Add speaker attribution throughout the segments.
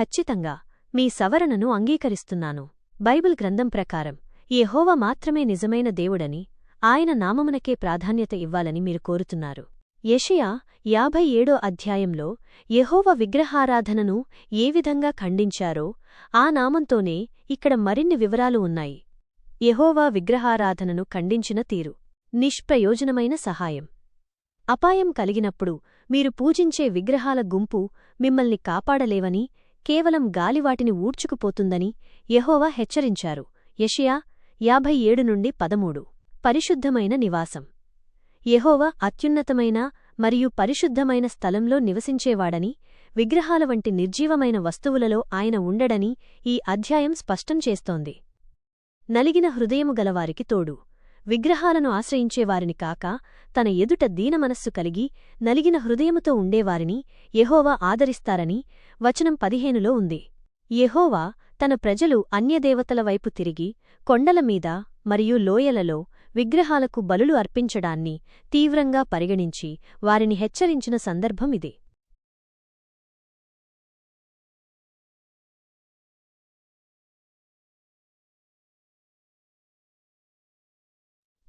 Speaker 1: ఖచ్చితంగా మీ సవరణను అంగీకరిస్తున్నాను. బైబిల్ గ్రంథం ప్రకారం యెహోవా మాత్రమే నిజమైన దేవుడని ఆయన నామమునకే ప్రాధాన్యత ఇవ్వాలని మీరు కోరుతున్నారు. యషయా యాభై ఏడో అధ్యాయంలో యెహోవా విగ్రహారాధనను ఏ విధంగా ఖండించారో ఆ నామంతోనే ఇక్కడ మరిన్ని వివరాలు ఉన్నాయి. యెహోవా విగ్రహారాధనను ఖండించిన తీరు. నిష్ప్రయోజనమైన సహాయం. అపాయం కలిగినప్పుడు మీరు పూజించే విగ్రహాల గుంపు మిమ్మల్ని కాపాడలేవని కేవలం గాలివాటిని ఊడ్చుకుపోతుందని యహోవా హెచ్చరించారు. యషియా యాభై ఏడు నుండి పదమూడు. పరిశుద్ధమైన నివాసం. యహోవా అత్యున్నతమైన మరియు పరిశుద్ధమైన స్థలంలో నివసించేవాడని విగ్రహాల వంటి నిర్జీవమైన వస్తువులలో ఆయన ఉండడని ఈ అధ్యాయం స్పష్టం చేస్తోంది. నలిగిన హృదయము గలవారికి తోడు. విగ్రహాలను ఆశ్రయించేవారిని కాక తన ఎదుట దీనమనస్సు కలిగి నలిగిన హృదయముతో ఉండేవారిని యహోవా ఆదరిస్తారని వచనం పదిహేనులో ఉంది. యహోవా తన ప్రజలు అన్యదేవతల వైపు తిరిగి కొండలమీద మరియు లోయలలో విగ్రహాలకు బలులు అర్పించడాన్ని తీవ్రంగా పరిగణించి వారిని హెచ్చరించిన సందర్భం ఇది.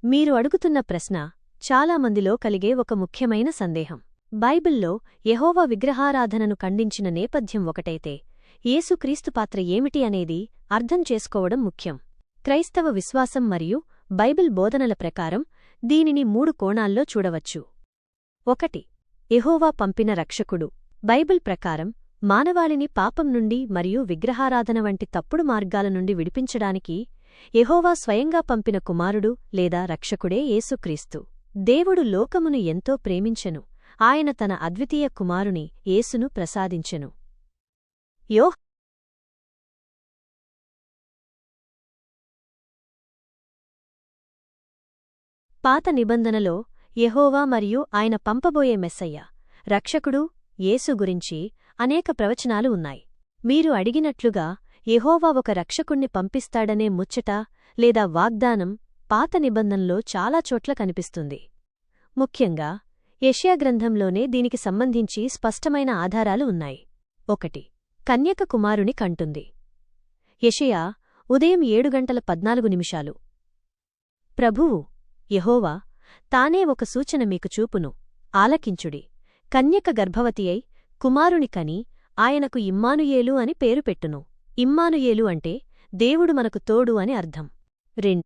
Speaker 1: మీరు అడుగుతున్న ప్రశ్న చాలామందిలో కలిగే ఒక ముఖ్యమైన సందేహం. బైబిల్లో యెహోవా విగ్రహారాధనను ఖండించిన నేపథ్యం ఒకటైతే యేసుక్రీస్తు పాత్ర ఏమిటి అనేది అర్థం చేసుకోవడం ముఖ్యం. క్రైస్తవ విశ్వాసం మరియు బైబిల్ బోధనల ప్రకారం దీనిని మూడు కోణాల్లో చూడవచ్చు. ఒకటి ఎహోవా పంపిన రక్షకుడు. బైబిల్ ప్రకారం మానవాళిని పాపం నుండి మరియు విగ్రహారాధన వంటి తప్పుడు మార్గాల నుండి విడిపించడానికి యహోవా స్వయంగా పంపిన కుమారుడు లేదా రక్షకుడే యేసుక్రీస్తు. దేవుడు లోకమును ఎంతో ప్రేమించెను. ఆయన తన అద్వితీయ కుమారుని యేసును ప్రసాదించెను. యోహ్ పాత నిబంధనలో యహోవా మరియు ఆయన పంపబోయే మెస్సయ్య రక్షకుడు యేసు గురించి అనేక ప్రవచనాలు ఉన్నాయి. మీరు అడిగినట్లుగా యెహోవా ఒక రక్షకుణ్ణి పంపిస్తాడనే ముచ్చట లేదా వాగ్దానం పాత నిబంధనలో చాలా చోట్ల కనిపిస్తుంది. ముఖ్యంగా యెషయా గ్రంథంలోనే దీనికి సంబంధించి స్పష్టమైన ఆధారాలు ఉన్నాయి. ఒకటి కన్యక కుమారుని కంటుంది. యషయా ఉదయం ఏడు గంటల పద్నాలుగు నిమిషాలు. ప్రభువు యహోవా తానే ఒక సూచన మీకు చూపును. ఆలకించుడి. కన్యక గర్భవతి అయి కుమారుని కని ఆయనకు ఇమ్మానుయేలు అని పేరు పెట్టును. ఇమ్మానుయేలు అంటే దేవుడు మనకు తోడు అని అర్థం. రెండు.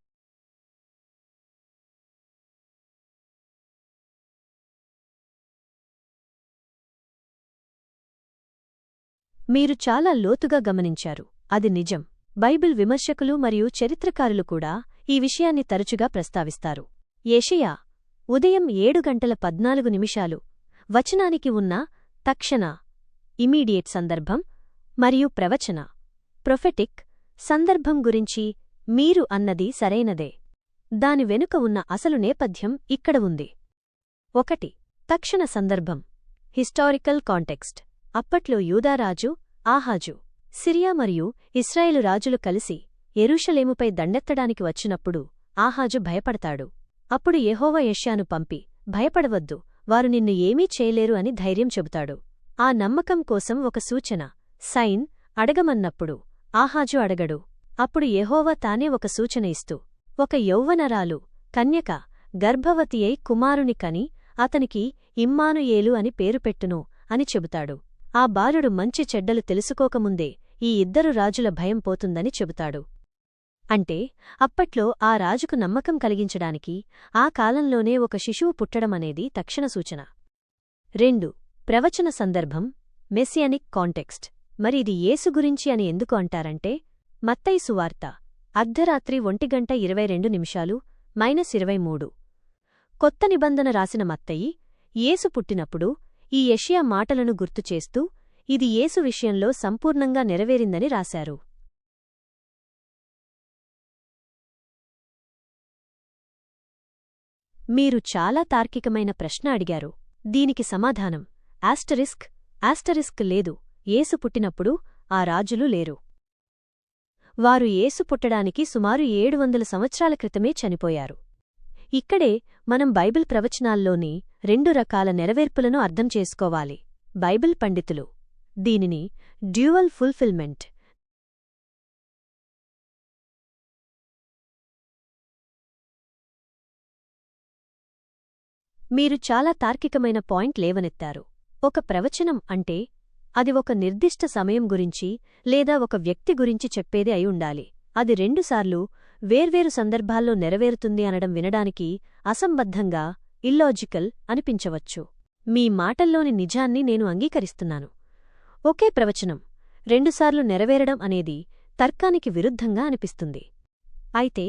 Speaker 1: మీరు చాలా లోతుగా గమనించారు. అది నిజం. బైబిల్ విమర్శకులు మరియు చరిత్రకారులు కూడా ఈ విషయాన్ని తరచుగా ప్రస్తావిస్తారు. ఏషియా ఉదయం ఏడు గంటల పద్నాలుగు నిమిషాలు. వచనానికి ఉన్న తక్షణ ఇమీడియేట్ సందర్భం మరియు ప్రవచన. ప్రొఫెటిక్ సందర్భం గురించి మీరు అన్నది సరైనదే. దాని వెనుక ఉన్న అసలు నేపథ్యం ఇక్కడ ఉంది. ఒకటి తక్షణ సందర్భం. Historical context. అప్పట్లో యూదారాజు ఆహాజు సిరియా మరియు ఇస్రాయేలు రాజులు కలిసి ఎరూషలేముపై దండెత్తడానికి వచ్చినప్పుడు ఆహాజు భయపడతాడు. అప్పుడు యెహోవా యష్యాను పంపి భయపడవద్దు వారు నిన్ను ఏమీ చేయలేరు అని ధైర్యం చెబుతాడు. ఆ నమ్మకం కోసం ఒక సూచన సైన్ అడగమన్నప్పుడు ఆహాజు అడగడు. అప్పుడు యెహోవా తానే ఒక సూచన ఇస్తూ ఒక యౌవనరాలు కన్యక గర్భవతి అయి కుమారుని కని అతనికి ఇమ్మానుయేలు అని పేరు పెట్టును అని చెబుతాడు. ఆ బాలుడు మంచి చెడ్డలు తెలుసుకోకముందే ఈ ఇద్దరు రాజుల భయం పోతుందని చెబుతాడు. అంటే అప్పట్లో ఆ రాజుకు నమ్మకం కలిగించడానికి ఆ కాలంలోనే ఒక శిశువు పుట్టడమనేది తక్షణ సూచన. రెండు ప్రవచన సందర్భం మెస్సియానిక్ కాంటెక్స్ట్ మరి ఇది యేసు గురించి అని ఎందుకు అంటారంటే మత్తయి సువార్త అర్ధరాత్రి ఒంటిగంట ఇరవై రెండు నిమిషాలు మైనస్ ఇరవై మూడు. కొత్త నిబంధన రాసిన మత్తయి యేసు పుట్టినప్పుడు ఈ యషియా మాటలను గుర్తుచేస్తూ ఇది యేసు విషయంలో సంపూర్ణంగా నెరవేరిందని రాశారు. మీరు చాలా తార్కికమైన ప్రశ్న అడిగారు. దీనికి సమాధానం ఆస్టరిస్క్ ఆస్టరిస్క్ లేదు. యేసు పుట్టినప్పుడు ఆ రాజులు లేరు. వారు యేసు పుట్టడానికి సుమారు ఏడు వందల సంవత్సరాల క్రితమే చనిపోయారు. ఇక్కడే మనం బైబిల్ ప్రవచనాల్లోని రెండు రకాల నెరవేర్పులను అర్థం చేసుకోవాలి. బైబిల్ పండితులు. దీనిని డ్యూవల్ ఫుల్ఫిల్మెంట్. మీరు చాలా తార్కికమైన పాయింట్ లేవనెత్తారు. ఒక ప్రవచనం అంటే అది ఒక నిర్దిష్ట సమయం గురించి లేదా ఒక వ్యక్తి గురించి చెప్పేది అయి ఉండాలి. అది రెండుసార్లు వేర్వేరు సందర్భాల్లో నెరవేరుతుంది అనడం వినడానికి అసంబద్ధంగా ఇల్లాజికల్ అనిపించవచ్చు. మీ మాటల్లోని నిజాన్ని నేను అంగీకరిస్తున్నాను. ఒకే ప్రవచనం రెండుసార్లు నెరవేరడం అనేది తర్కానికి విరుద్ధంగా అనిపిస్తుంది. అయితే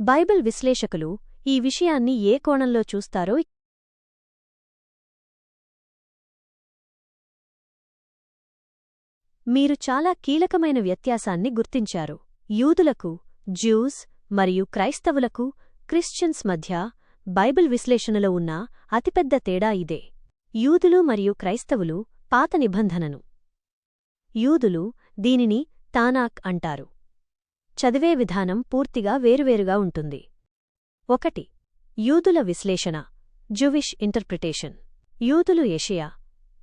Speaker 1: బైబిల్ విశ్లేషకులు ఈ విషయాన్ని ఏ కోణంలో చూస్తారో మీరు చాలా కీలకమైన వ్యత్యాసాన్ని గుర్తించారు. యూదులకు జ్యూస్ మరియు క్రైస్తవులకు క్రిస్టియన్స్ మధ్య బైబిల్ విశ్లేషణలో ఉన్న అతిపెద్ద తేడా ఇదే. యూదులు మరియు క్రైస్తవులు పాత నిబంధనను. యూదులు దీనిని తానాక్ అంటారు. చదివే విధానం పూర్తిగా వేరువేరుగా ఉంటుంది. ఒకటి. యూదుల విశ్లేషణ జువిష్ ఇంటర్ప్రిటేషన్. యూదులు ఏషియా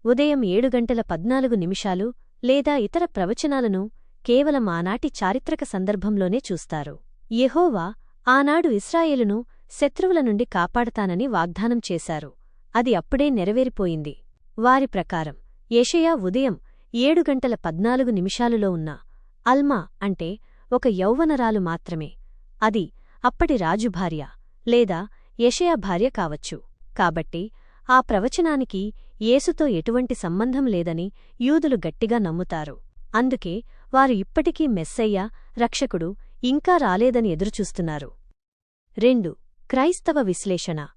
Speaker 1: ఉదయం ఏడు గంటల పద్నాలుగు నిమిషాలు లేదా ఇతర ప్రవచనాలను కేవలం ఆనాటి చారిత్రక సందర్భంలోనే చూస్తారు. యెహోవా ఆనాడు ఇస్రాయేలును శత్రువుల నుండి కాపాడతానని వాగ్దానం చేశారు. అది అప్పుడే నెరవేరిపోయింది. వారి ప్రకారం యషయా ఉదయం ఏడు గంటల పద్నాలుగు నిమిషాలులో ఉన్న అల్మా అంటే ఒక యౌవనరాలు మాత్రమే. అది అప్పటి రాజు భార్య లేదా యషయా భార్య కావచ్చు. కాబట్టి ఆ ప్రవచనానికి యేసుతో ఎటువంటి సంబంధం లేదని యూదులు గట్టిగా నమ్ముతారు. అందుకే వారు ఇప్పటికీ మెస్సయ్య రక్షకుడు ఇంకా రాలేదని ఎదురుచూస్తున్నారు. రెండు. క్రైస్తవ విశ్లేషణ.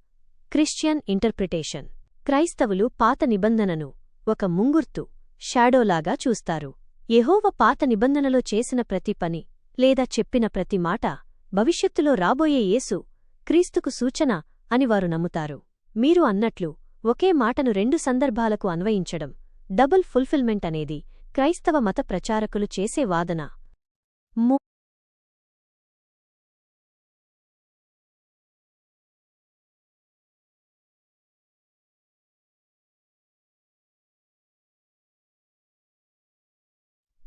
Speaker 1: Christian interpretation. క్రైస్తవులు పాత నిబంధనను ఒక ముంగుర్తు షాడోలాగా చూస్తారు. ఎహోవ పాత నిబంధనలో చేసిన ప్రతి పని లేదా చెప్పిన ప్రతి మాట భవిష్యత్తులో రాబోయే యేసు క్రీస్తుకు సూచన అని వారు నమ్ముతారు. మీరు అన్నట్లు ఒకే మాటను రెండు సందర్భాలకు అన్వయించడం డబుల్ ఫుల్ఫిల్మెంట్ అనేది క్రైస్తవ మత ప్రచారకులు చేసే వాదన.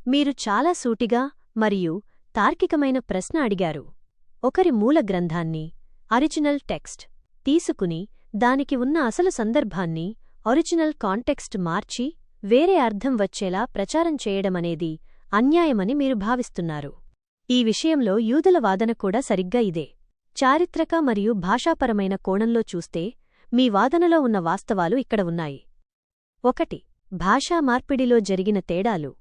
Speaker 1: మీరు చాలా సూటిగా మరియు తార్కికమైన ప్రశ్న అడిగారు. ఒకరి మూల గ్రంథాన్ని అరిజినల్ టెక్స్ట్ తీసుకుని దానికి ఉన్న అసలు సందర్భాన్ని ఒరిజినల్ కాంటెక్స్ట్ మార్చి వేరే అర్థం వచ్చేలా ప్రచారం చేయడమనేది అన్యాయమని మీరు భావిస్తున్నారు. ఈ విషయంలో యూదుల వాదన కూడా సరిగ్గా ఇదే. చారిత్రక మరియు భాషాపరమైన కోణంలో చూస్తే మీ వాదనలో ఉన్న వాస్తవాలు ఇక్కడ ఉన్నాయి. ఒకటి భాషా మార్పిడిలో జరిగిన తేడాలు.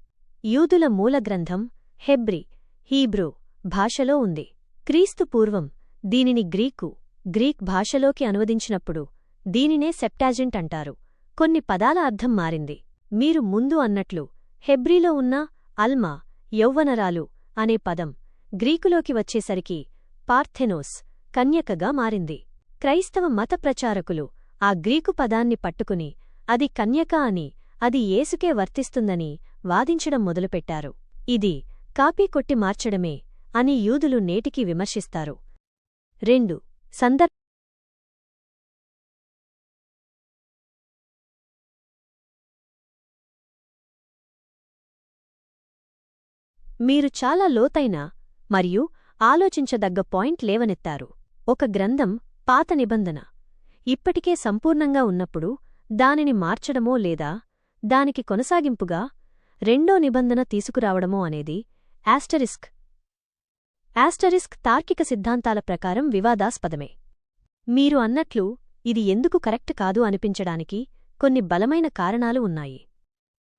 Speaker 1: యూదుల మూలగ్రంథం హెబ్రి హీబ్రూ భాషలో ఉంది. క్రీస్తు పూర్వం దీనిని గ్రీకు గ్రీక్ భాషలోకి అనువదించినప్పుడు దీనినే సెప్టాజెంట్ అంటారు. కొన్ని పదాల అర్థం మారింది. మీరు ముందు అన్నట్లు హెబ్రీలో ఉన్న అల్మా యౌవనరాలు అనే పదం గ్రీకులోకి వచ్చేసరికి పార్థెనోస్ కన్యకగా మారింది. క్రైస్తవ మత ప్రచారకులు ఆ గ్రీకు పదాన్ని పట్టుకుని అది కన్యక అని అది ఏసుకే వర్తిస్తుందని వాదించడం మొదలుపెట్టారు. ఇది కాపీ కొట్టి మార్చడమే అని యూదులు నేటికి విమర్శిస్తారు. రెండు సందర్ మీరు చాలా లోతైన మరియు ఆలోచించదగ్గ పాయింట్ లేవనెత్తారు. ఒక గ్రంథం పాత నిబంధన. ఇప్పటికే సంపూర్ణంగా ఉన్నప్పుడు దానిని మార్చడమో లేదా దానికి కొనసాగింపుగా రెండో నిబంధన తీసుకురావడమో అనేది యాస్టరిస్క్ యాస్టరిస్క్ తార్కిక సిద్ధాంతాల ప్రకారం వివాదాస్పదమే. మీరు అన్నట్లు ఇది ఎందుకు కరెక్ట్ కాదు అనిపించడానికి కొన్ని బలమైన కారణాలు ఉన్నాయి.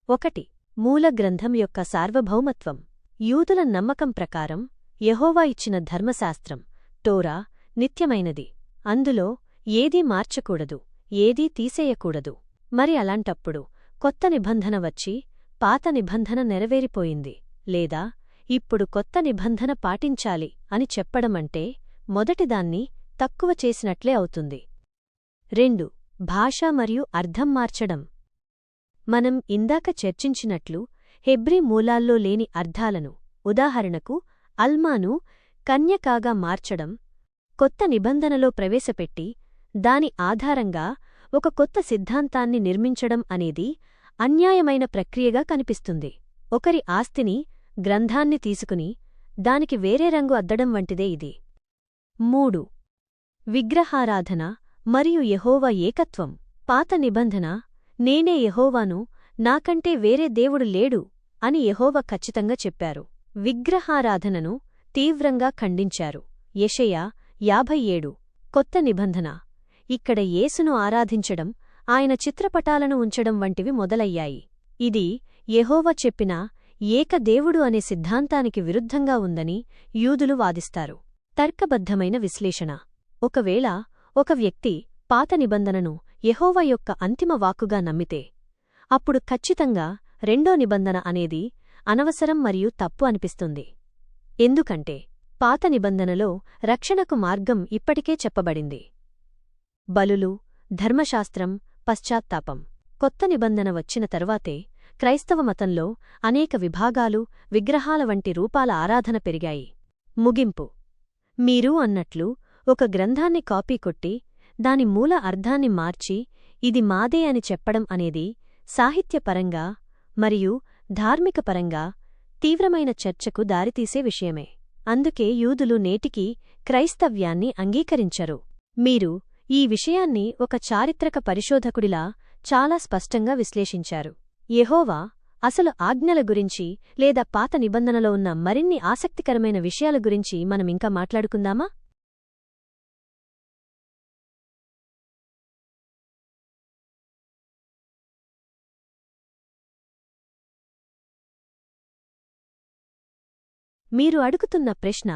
Speaker 1: ఒకటి మూల గ్రంథం యొక్క సార్వభౌమత్వం. యూదుల నమ్మకం ప్రకారం యహోవా ఇచ్చిన ధర్మశాస్త్రం టోరా నిత్యమైనది. అందులో ఏదీ మార్చకూడదు ఏదీ తీసేయకూడదు. మరి అలాంటప్పుడు కొత్త నిబంధన వచ్చి పాత నిబంధన నెరవేరిపోయింది లేదా ఇప్పుడు కొత్త నిబంధన పాటించాలి అని చెప్పడమంటే మొదటిదాన్ని తక్కువ చేసినట్లే అవుతుంది. రెండు. భాష మరియు అర్థం మార్చడం. మనం ఇందాక చర్చించినట్లు హెబ్రీ మూలాల్లో లేని అర్థాలను ఉదాహరణకు అల్మాను కన్యకాగా మార్చడం కొత్త నిబంధనలో ప్రవేశపెట్టి దాని ఆధారంగా ఒక కొత్త సిద్ధాంతాన్ని నిర్మించడం అనేది అన్యాయమైన ప్రక్రియగా కనిపిస్తుంది. ఒకరి ఆస్తిని గ్రంథాన్ని తీసుకుని దానికి వేరే రంగు అద్దడం వంటిదే ఇది. మూడు. విగ్రహారాధన మరియు యహోవా ఏకత్వం. పాత నిబంధన నేనే యహోవాను నాకంటే వేరే దేవుడు లేడు అని యహోవ ఖచ్చితంగా చెప్పారు. విగ్రహారాధనను తీవ్రంగా ఖండించారు. యెషయా యాభై ఏడు కొత్త నిబంధన. ఇక్కడ యేసును ఆరాధించడం ఆయన చిత్రపటాలను ఉంచడం వంటివి మొదలయ్యాయి. ఇది యహోవ చెప్పిన ఏకదేవుడు అనే సిద్ధాంతానికి విరుద్ధంగా ఉందని యూదులు వాదిస్తారు. తర్కబద్ధమైన విశ్లేషణ. ఒకవేళ ఒక వ్యక్తి పాత నిబంధనను యహోవ యొక్క అంతిమ వాక్కుగా నమ్మితే అప్పుడు ఖచ్చితంగా రెండో నిబంధన అనేది అనవసరం మరియు తప్పు అనిపిస్తుంది. ఎందుకంటే పాత నిబంధనలో రక్షణకు మార్గం ఇప్పటికే చెప్పబడింది. బలులు ధర్మశాస్త్రం పశ్చాత్తాపం. కొత్త నిబంధన వచ్చిన తరువాతే క్రైస్తవ మతంలో అనేక విభాగాలు విగ్రహాల వంటి రూపాల ఆరాధన పెరిగాయి. ముగింపు. మీరు అన్నట్లు ఒక గ్రంథాన్ని కాపీ కొట్టి దాని మూల అర్థాన్ని మార్చి ఇది మాదే అని చెప్పడం అనేది సాహిత్యపరంగా మరియు ధార్మికపరంగా తీవ్రమైన చర్చకు దారితీసే విషయమే. అందుకే యూదులు నేటికీ క్రైస్తవ్యాన్ని అంగీకరించరు. మీరు ఈ విషయాన్ని ఒక చారిత్రక పరిశోధకుడిలా చాలా స్పష్టంగా విశ్లేషించారు. యెహోవా అసలు ఆజ్ఞల గురించి లేదా పాత నిబంధనలో ఉన్న మరిన్ని ఆసక్తికరమైన విషయాల గురించి మనమింకా మాట్లాడుకుందామా? మీరు అడుగుతున్న ప్రశ్న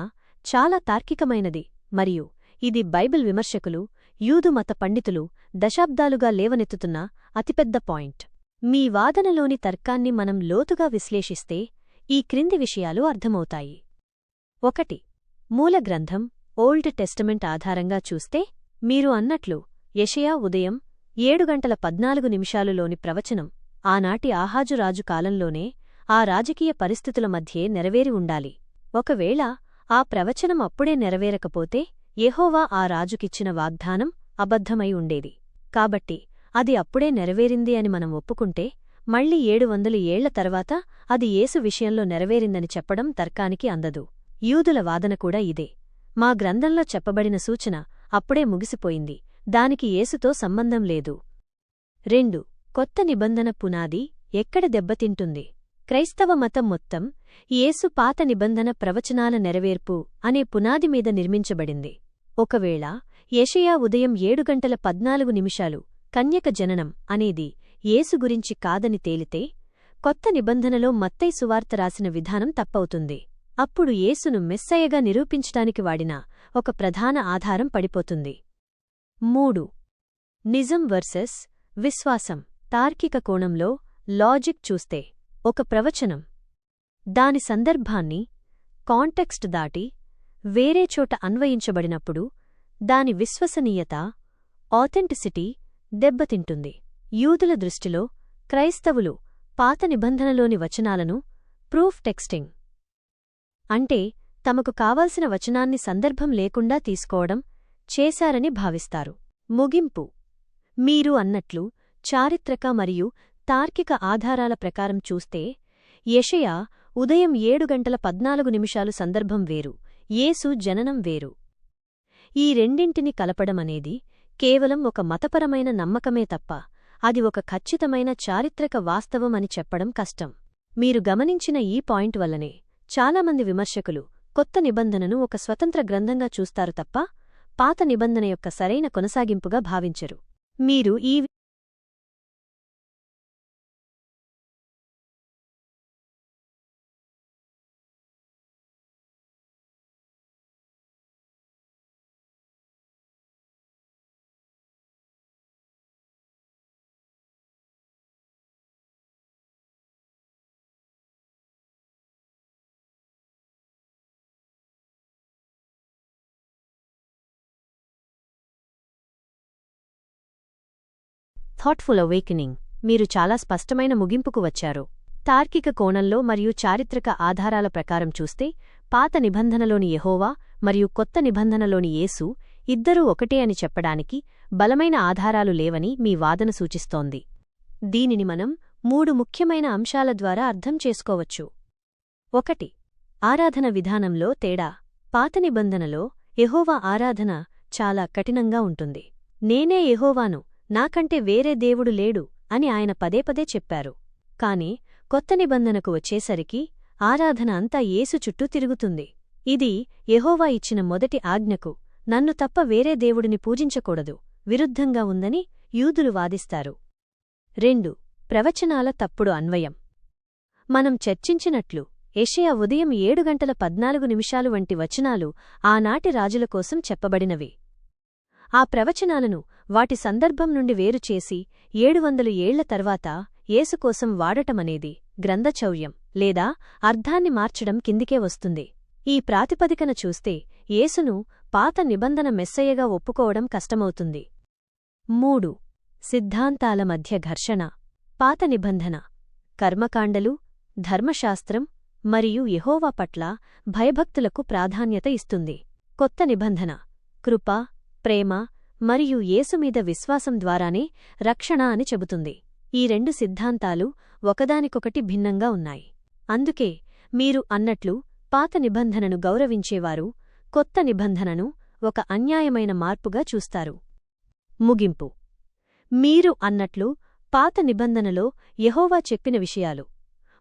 Speaker 1: చాలా తార్కికమైనది మరియు ఇది బైబిల్ విమర్శకులు యూదు మత పండితులు దశాబ్దాలుగా లేవనెత్తుతున్న అతిపెద్ద పాయింట్. మీ వాదనలోని తర్కాన్ని మనం లోతుగా విశ్లేషిస్తే ఈ క్రింది విషయాలు అర్థమవుతాయి. ఒకటి మూల గ్రంథం ఓల్డ్ టెస్టమెంట్ ఆధారంగా చూస్తే మీరు అన్నట్లు యషయా ఉదయం ఏడు గంటల పద్నాలుగు నిమిషాలులోని ప్రవచనం ఆనాటి ఆహాజురాజు కాలంలోనే ఆ రాజకీయ పరిస్థితుల మధ్యే నెరవేరి ఉండాలి. ఒకవేళ ఆ ప్రవచనం అప్పుడే నెరవేరకపోతే యెహోవా ఆ రాజుకిచ్చిన వాగ్దానం అబద్ధమై ఉండేది. కాబట్టి అది అప్పుడే నెరవేరింది అని మనం ఒప్పుకుంటే మళ్ళీ ఏడు వందలు ఏళ్ళ తర్వాత అది యేసు విషయంలో నెరవేరిందని చెప్పడం తర్కానికి అందదు. యూదుల వాదన కూడా ఇదే. మా గ్రంథంలో చెప్పబడిన సూచన అప్పుడే ముగిసిపోయింది. దానికి యేసుతో సంబంధం లేదు. రెండు. కొత్త నిబంధన పునాది ఎక్కడ దెబ్బతింటుంది? క్రైస్తవ మతం మొత్తం యేసు పాత నిబంధన ప్రవచనాల నెరవేర్పు అనే పునాది మీద నిర్మించబడింది. ఒకవేళ యషయా ఉదయం ఏడు గంటల పద్నాలుగు నిమిషాలు కన్యక జననం అనేది యేసు గురించి కాదని తేలితే కొత్త నిబంధనలో మత్తై సువార్త రాసిన విధానం తప్పవుతుంది. అప్పుడు యేసును మెస్సయ్యగా నిరూపించటానికి వాడిన ఒక ప్రధాన ఆధారం పడిపోతుంది. మూడు. నిజం వర్సెస్ విశ్వాసం. తార్కిక కోణంలో లాజిక్ చూస్తే ఒక ప్రవచనం. దాని సందర్భాన్ని కాంటెక్స్ట్ దాటి వేరే చోట అన్వయించబడినప్పుడు దాని విశ్వసనీయత ఆథెంటిసిటీ దెబ్బతింటుంది. యూదుల దృష్టిలో క్రైస్తవులు పాత నిబంధనలోని వచనాలను ప్రూఫ్ టెక్స్టింగ్ అంటే తమకు కావాల్సిన వచనాన్ని సందర్భం లేకుండా తీసుకోవడం చేశారని భావిస్తారు. ముగింపు. మీరు అన్నట్లు చారిత్రక మరియు తార్కిక ఆధారాల ప్రకారం చూస్తే యెషయా ఉదయం ఏడు గంటల పద్నాలుగు నిమిషాలు సందర్భం వేరు యేసు జననం వేరు. ఈ రెండింటిని కలపడమనేది కేవలం ఒక మతపరమైన నమ్మకమే తప్ప అది ఒక ఖచ్చితమైన చారిత్రక వాస్తవం అని చెప్పడం కష్టం. మీరు గమనించిన ఈ పాయింట్ వల్లనే చాలామంది విమర్శకులు కొత్త నిబంధనను ఒక స్వతంత్ర గ్రంథంగా చూస్తారు తప్ప పాత నిబంధన యొక్క సరైన కొనసాగింపుగా భావించరు. మీరు ఈ థాట్ఫుల్ అవేకనింగ్ మీరు చాలా స్పష్టమైన ముగింపుకు వచ్చారు. తార్కిక కోణంలో మరియు చారిత్రక ఆధారాల ప్రకారం చూస్తే పాత నిబంధనలోని యహోవా మరియు కొత్త నిబంధనలోని యేసు ఇద్దరూ ఒకటే అని చెప్పడానికి బలమైన ఆధారాలు లేవని మీ వాదన సూచిస్తోంది. దీనిని మనం మూడు ముఖ్యమైన అంశాల ద్వారా అర్థం చేసుకోవచ్చు. ఒకటి ఆరాధన విధానంలో తేడా. పాత నిబంధనలో యహోవా ఆరాధన చాలా కఠినంగా ఉంటుంది. నేనే యహోవాను. నాకంటే వేరే దేవుడు లేడు అని ఆయన పదే పదే చెప్పారు. కాని కొత్త నిబంధనకు వచ్చేసరికి ఆరాధన అంతా యేసు చుట్టూ తిరుగుతుంది. ఇది యహోవా ఇచ్చిన మొదటి ఆజ్ఞకు నన్ను తప్ప వేరే దేవుడిని పూజించకూడదు విరుద్ధంగా ఉందని యూదులు వాదిస్తారు. రెండు ప్రవచనాల తప్పుడు అన్వయం. మనం చర్చించినట్లు ఏషియా ఉదయం ఏడు గంటల పద్నాలుగు నిమిషాలు వంటి వచనాలు ఆనాటి రాజుల కోసం చెప్పబడినవి. ఆ ప్రవచనాలను వాటి సందర్భం నుండి వేరుచేసి ఏడు వందలు ఏళ్ళ తర్వాత ఏసుకోసం వాడటమనేది గ్రంథచౌర్యం లేదా అర్థాన్ని మార్చడం కిందికే వస్తుంది. ఈ ప్రాతిపదికన చూస్తే యేసును పాత నిబంధన మెస్సయ్యగా ఒప్పుకోవడం కష్టమవుతుంది. మూడు. సిద్ధాంతాల మధ్య ఘర్షణ పాత నిబంధన కర్మకాండలు ధర్మశాస్త్రం మరియు యహోవా పట్ల భయభక్తులకు ప్రాధాన్యత ఇస్తుంది. కొత్త నిబంధన కృప ప్రేమ మరియు యేసుమీద విశ్వాసం ద్వారానే రక్షణ అని చెబుతుంది. ఈ రెండు సిద్ధాంతాలు ఒకదానికొకటి భిన్నంగా ఉన్నాయి. అందుకే మీరు అన్నట్లు పాత నిబంధనను గౌరవించేవారు కొత్త నిబంధనను ఒక అన్యాయమైన మార్పుగా చూస్తారు. ముగింపు. మీరు అన్నట్లు పాత నిబంధనలో యహోవా చెప్పిన విషయాలు.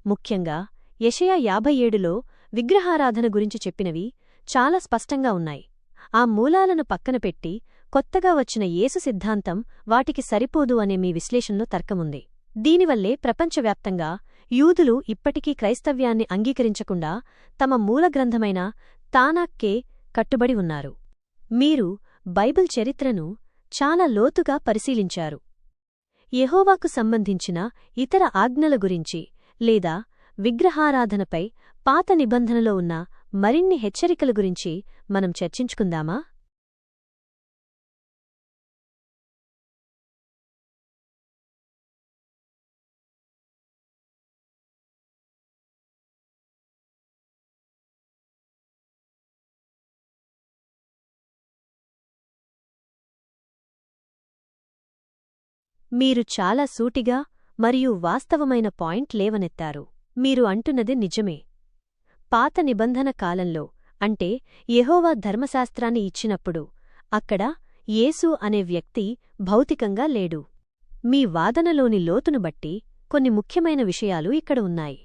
Speaker 1: ముఖ్యంగా యషయా యాభై ఏడులో విగ్రహారాధన గురించి చెప్పినవి చాలా స్పష్టంగా ఉన్నాయి. ఆ మూలాలను పక్కన పెట్టి కొత్తగా వచ్చిన యేసు సిద్ధాంతం వాటికి సరిపోదు అనే మీ విశ్లేషణలో తర్కముంది. దీనివల్లే ప్రపంచవ్యాప్తంగా యూదులు ఇప్పటికీ క్రైస్తవ్యాన్ని అంగీకరించకుండా తమ మూలగ్రంథమైన తానాక్కే కట్టుబడి ఉన్నారు. మీరు బైబిల్ చరిత్రను చాలా లోతుగా పరిశీలించారు. యహోవాకు సంబంధించిన ఇతర ఆజ్ఞల గురించి లేదా విగ్రహారాధనపై పాత నిబంధనలో ఉన్న మరిన్ని హెచ్చరికల గురించి మనం చర్చించుకుందామా? మీరు చాలా సూటిగా మరియు వాస్తవమైన పాయింట్ లేవనెత్తారు. మీరు అంటున్నది నిజమే. పాత నిబంధన కాలంలో అంటే యహోవా ధర్మశాస్త్రాన్ని ఇచ్చినప్పుడు అక్కడ యేసు అనే వ్యక్తి భౌతికంగా లేడు. మీ వాదనలోని లోతును బట్టి కొన్ని ముఖ్యమైన విషయాలు ఇక్కడ ఉన్నాయి.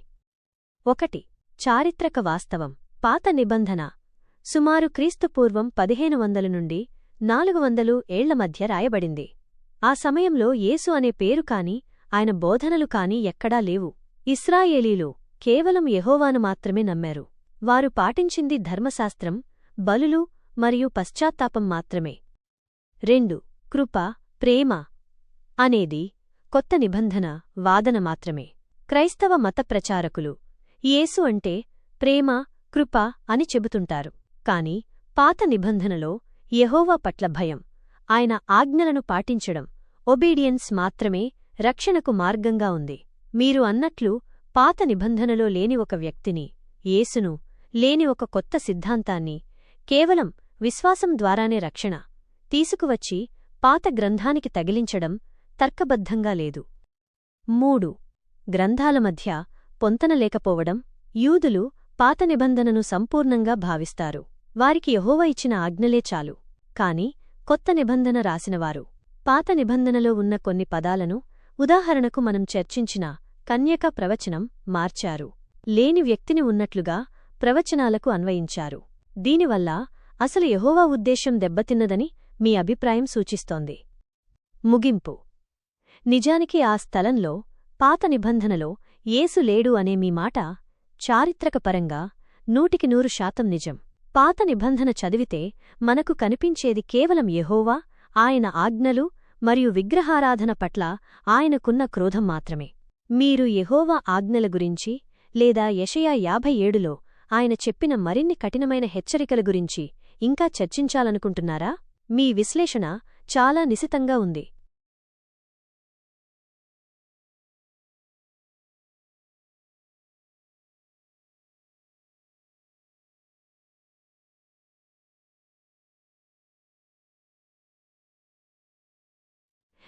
Speaker 1: ఒకటి చారిత్రక వాస్తవం. పాత నిబంధన సుమారు క్రీస్తుపూర్వం పదిహేను వందల నుండి నాలుగు వందలు ఏళ్ళ మధ్య రాయబడింది. ఆ సమయంలో యేసు అనే పేరు కాని ఆయన బోధనలు కాని ఎక్కడా లేవు. ఇస్రాయేలీలు కేవలం యహోవాను మాత్రమే నమ్మారు. వారు పాటించింది ధర్మశాస్త్రం బలులు మరియు పశ్చాత్తాపం మాత్రమే. రెండు. కృప ప్రేమ అనేది కొత్త నిబంధన వాదన మాత్రమే. క్రైస్తవ మత ప్రచారకులు యేసు అంటే ప్రేమ కృప అని చెబుతుంటారు. కాని పాత నిబంధనలో యహోవా పట్ల భయం ఆయన ఆజ్ఞలను పాటించడం ఒబీడియన్స్ మాత్రమే రక్షణకు మార్గంగా ఉంది. మీరు అన్నట్లు పాత నిబంధనలో లేని ఒక వ్యక్తిని యేసును లేని ఒక కొత్త సిద్ధాంతాన్ని కేవలం విశ్వాసం ద్వారానే రక్షణ తీసుకువచ్చి పాత గ్రంథానికి తగిలించడం తర్కబద్ధంగా లేదు. మూడు. గ్రంథాల మధ్య పొంతన లేకపోవడం యూదులు పాత నిబంధనను సంపూర్ణంగా భావిస్తారు. వారికి యహోవ ఇచ్చిన ఆజ్ఞలే చాలు. కాని కొత్త నిబంధన రాసినవారు పాత నిబంధనలో ఉన్న కొన్ని పదాలను ఉదాహరణకు మనం చర్చించిన కన్యక ప్రవచనం మార్చారు. లేని వ్యక్తిని ఉన్నట్లుగా ప్రవచనాలకు అన్వయించారు. దీనివల్ల అసలు యహోవా ఉద్దేశం దెబ్బతిన్నదని మీ అభిప్రాయం సూచిస్తోంది. ముగింపు. నిజానికి ఆ స్థలంలో పాత నిబంధనలో ఏసు లేడు అనే మీ మాట చారిత్రకపరంగా నూటికి నూరు శాతం నిజం. పాత నిబంధన చదివితే మనకు కనిపించేది కేవలం యహోవా ఆయన ఆజ్ఞలు మరియు విగ్రహారాధన పట్ల ఆయనకున్న క్రోధం మాత్రమే. మీరు యెహోవా ఆజ్ఞల గురించి లేదా యషయా యాభై ఏడులో ఆయన చెప్పిన మరిన్ని కఠినమైన హెచ్చరికల గురించి ఇంకా చర్చించాలనుకుంటున్నారా? మీ విశ్లేషణ చాలా నిశితంగా ఉంది.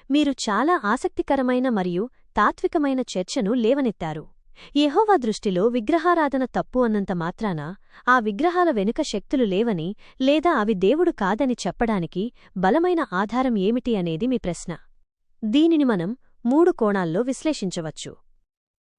Speaker 1: మీరు చాలా ఆసక్తికరమైన మరియు తాత్వికమైన చర్చను లేవనెత్తారు. యహోవా దృష్టిలో విగ్రహారాధన తప్పు అన్నంత మాత్రాన ఆ విగ్రహాల వెనుక శక్తులు లేవని లేదా అవి దేవుడు కాదని చెప్పడానికి బలమైన ఆధారం ఏమిటి అనేది మీ ప్రశ్న. దీనిని మనం మూడు కోణాల్లో విశ్లేషించవచ్చు.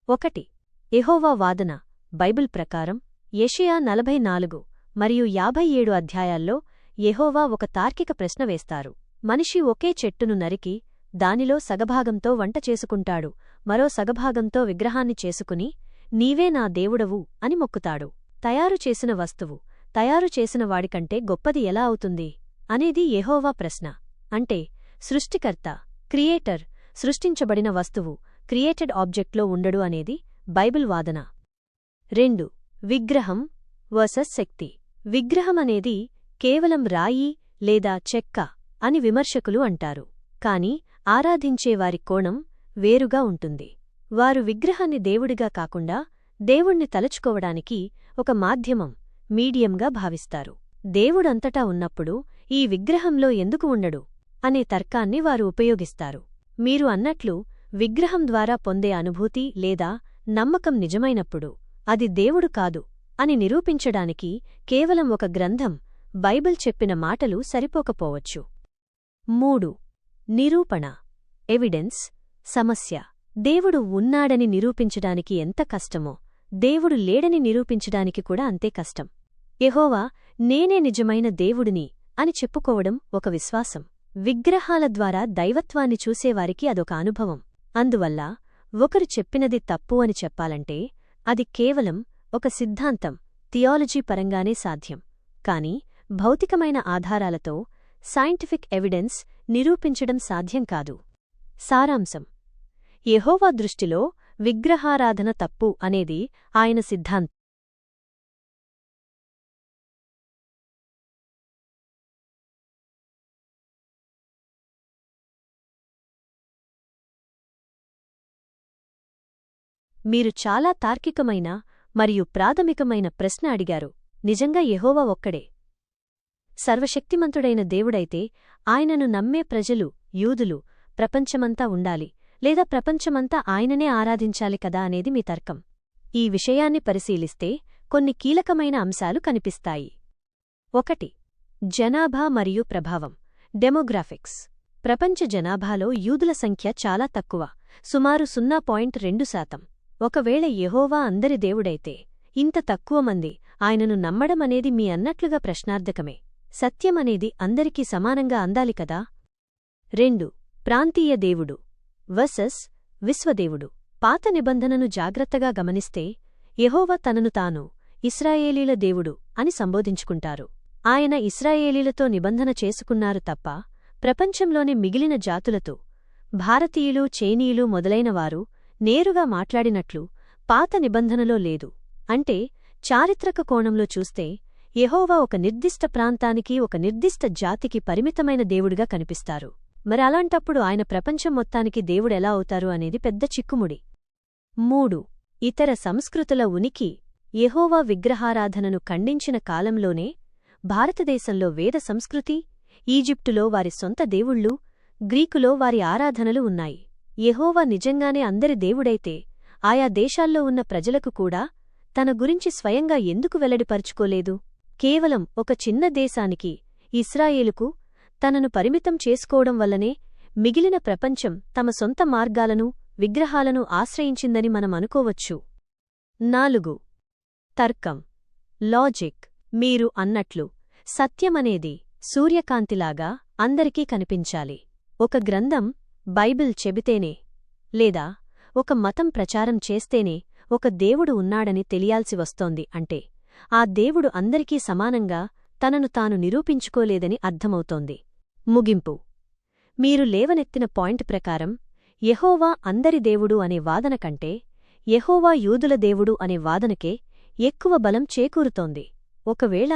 Speaker 1: ఒకటి ఎహోవా వాదన బైబిల్ ప్రకారం యషియా నలభై నాలుగు మరియు యాభై ఏడు అధ్యాయాల్లో యెహోవా ఒక తార్కిక ప్రశ్న వేస్తారు. మనిషి ఒకే చెట్టును నరికి దానిలో సగభాగంతో వంట చేసుకుంటాడు. మరో సగభాగంతో విగ్రహాన్ని చేసుకుని నీవే నా దేవుడవు అని మొక్కుతాడు. తయారు చేసిన వస్తువు తయారు చేసిన వాడికంటే గొప్పది ఎలా అవుతుంది? అనేది యెహోవా ప్రశ్న. అంటే సృష్టికర్త క్రియేటర్ సృష్టించబడిన వస్తువు క్రియేటెడ్ ఆబ్జెక్ట్లో ఉండడు అనేది బైబిల్ వాదన. రెండు విగ్రహం వర్సస్ శక్తి. విగ్రహం అనేది కేవలం రాయి లేదా చెక్క అని విమర్శకులు అంటారు. కాని ఆరాధించేవారి కోణం వేరుగా ఉంటుంది. వారు విగ్రహాన్ని దేవుడిగా కాకుండా దేవుణ్ణి తలుచుకోవడానికి ఒక మాధ్యమం మీడియంగా భావిస్తారు. దేవుడంతటా ఉన్నప్పుడు ఈ విగ్రహంలో ఎందుకు ఉండడు అనే తర్కాన్ని వారు ఉపయోగిస్తారు. మీరు అన్నట్లు విగ్రహం ద్వారా పొందే అనుభూతి లేదా నమ్మకం నిజమైనప్పుడు అది దేవుడు కాదు అని నిరూపించడానికి కేవలం ఒక గ్రంథం బైబిల్ చెప్పిన మాటలు సరిపోకపోవచ్చు. మూడు నిరూపణ ఎవిడెన్స్ సమస్య. దేవుడు ఉన్నాడని నిరూపించడానికి ఎంత కష్టమో దేవుడు లేడని నిరూపించడానికి కూడా అంతే కష్టం. ఎహోవా నేనే నిజమైన దేవుడిని అని చెప్పుకోవడం ఒక విశ్వాసం. విగ్రహాల ద్వారా దైవత్వాన్ని చూసేవారికి అదొక అనుభవం. అందువల్ల ఒకరు చెప్పినది తప్పు అని చెప్పాలంటే అది కేవలం ఒక సిద్ధాంతం థియాలజీ పరంగానే సాధ్యం. కాని భౌతికమైన ఆధారాలతో సైంటిఫిక్ ఎవిడెన్స్ నిరూపించడం సాధ్యం కాదు. సారాంశం. యహోవా దృష్టిలో విగ్రహారాధన తప్పు అనేది ఆయన సిద్ధాంతం. మీరు చాలా తార్కికమైన మరియు ప్రాథమికమైన ప్రశ్న అడిగారు. నిజంగా యహోవా ఒక్కడే. సర్వశక్తిమంతుడైన దేవుడైతే ఆయనను నమ్మే ప్రజలు యూదులు ప్రపంచమంతా ఉండాలి లేదా ప్రపంచమంతా ఆయననే ఆరాధించాలి కదా అనేది మీ తర్కం. ఈ విషయాన్ని పరిశీలిస్తే కొన్ని కీలకమైన అంశాలు కనిపిస్తాయి. ఒకటి జనాభా మరియు ప్రభావం డెమోగ్రాఫిక్స్. ప్రపంచ జనాభాలో యూదుల సంఖ్య చాలా తక్కువ సుమారు సున్నా పాయింట్ రెండు శాతం. ఒకవేళ యహోవా అందరి దేవుడైతే ఇంత తక్కువ మంది ఆయనను నమ్మడమనేది మీ అన్నట్లుగా ప్రశ్నార్థకమే. సత్యమనేది అందరికీ సమానంగా అందాలి కదా? రెండు. ప్రాంతీయ దేవుడు వసస్ విశ్వదేవుడు. పాత నిబంధనను జాగ్రత్తగా గమనిస్తే యహోవ తనను తాను ఇస్రాయేలీల దేవుడు అని సంబోధించుకుంటారు. ఆయన ఇస్రాయేలీలతో నిబంధన చేసుకున్నారు తప్ప ప్రపంచంలోని మిగిలిన జాతులతో భారతీయులు చైనీయులు మొదలైనవారు నేరుగా మాట్లాడినట్లు పాత నిబంధనలో లేదు. అంటే చారిత్రక కోణంలో చూస్తే యహోవా ఒక నిర్దిష్ట ప్రాంతానికి ఒక నిర్దిష్ట జాతికి పరిమితమైన దేవుడిగా కనిపిస్తారు. మరి అలాంటప్పుడు ఆయన ప్రపంచం మొత్తానికి దేవుడెలా అవుతారు అనేది పెద్ద చిక్కుముడి. మూడు. ఇతర సంస్కృతుల ఉనికి. యహోవా విగ్రహారాధనను ఖండించిన కాలంలోనే భారతదేశంలో వేద సంస్కృతి ఈజిప్టులో వారి సొంత దేవుళ్ళు గ్రీకులో వారి ఆరాధనలు ఉన్నాయి. యహోవా నిజంగానే అందరి దేవుడైతే ఆయా దేశాల్లో ఉన్న ప్రజలకు కూడా తన గురించి స్వయంగా ఎందుకు వెల్లడిపరుచుకోలేదు? కేవలం ఒక చిన్న దేశానికి ఇస్రాయేలుకు తనను పరిమితం చేసుకోవడం వల్లనే మిగిలిన ప్రపంచం తమ సొంత మార్గాలను విగ్రహాలను ఆశ్రయించిందని మనం అనుకోవచ్చు. నాలుగు. తర్కం. లాజిక్. మీరు అన్నట్లు సత్యమనేది సూర్యకాంతిలాగా అందరికీ కనిపించాలి. ఒక గ్రంథం బైబిల్ చెబితేనే లేదా ఒక మతం ప్రచారం చేస్తేనే ఒక దేవుడు ఉన్నాడని తెలియాల్సి వస్తోంది అంటే ఆ దేవుడు అందరికీ సమానంగా తనను తాను నిరూపించుకోలేదని అర్థమవుతోంది. ముగింపు. మీరు లేవనెత్తిన పాయింట్ ప్రకారం యహోవా అందరి దేవుడు అనే వాదన కంటే యహోవా యూదుల దేవుడు అనే వాదనకే ఎక్కువ బలం చేకూరుతోంది. ఒకవేళ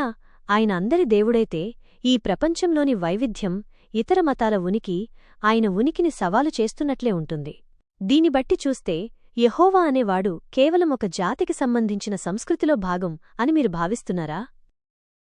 Speaker 1: ఆయన అందరి దేవుడైతే ఈ ప్రపంచంలోని వైవిధ్యం ఇతర మతాల ఉనికి ఆయన ఉనికిని సవాలు చేస్తున్నట్లే ఉంటుంది. దీని బట్టి చూస్తే యహోవా అనేవాడు కేవలం ఒక జాతికి సంబంధించిన సంస్కృతిలో భాగం అని మీరు భావిస్తున్నారా?